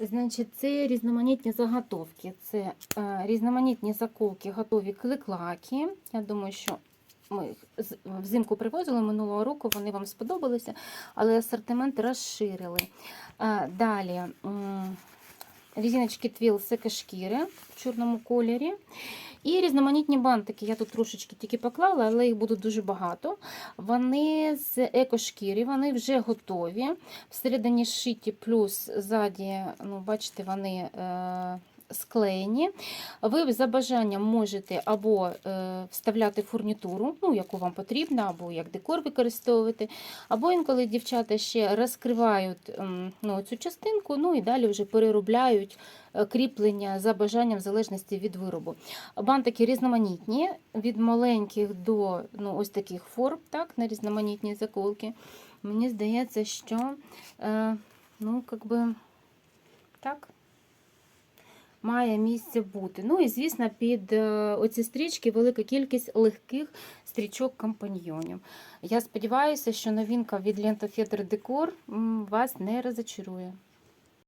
Значить, це різноманітні заготовки. Це е, різноманітні заколки, готові кликлаки. Я думаю, що ми їх взимку привозили минулого року, вони вам сподобалися, але асортимент розширили. Е, далі е, різиночки твіл секошкіри в чорному кольорі. І різноманітні бантики. Я тут трошечки тільки поклала, але їх буде дуже багато. Вони з екошкірі, вони вже готові. Всередині шиті, плюс ззаді, ну, бачите, вони е, склеєні. Ви за бажанням можете або е, вставляти фурнітуру, ну, яку вам потрібно, або як декор використовувати, або інколи дівчата ще розкривають ем, ну, цю частинку, ну і далі вже переробляють е, кріплення за бажанням в залежності від виробу. Бантики різноманітні, від маленьких до ну, ось таких форм, так, на різноманітні заколки. Мені здається, що е, ну, как би, так, має місце бути. Ну і, звісно, під е, оці стрічки велика кількість легких стрічок компаньйонів. Я сподіваюся, що новинка від Лента Декор вас не розочарує.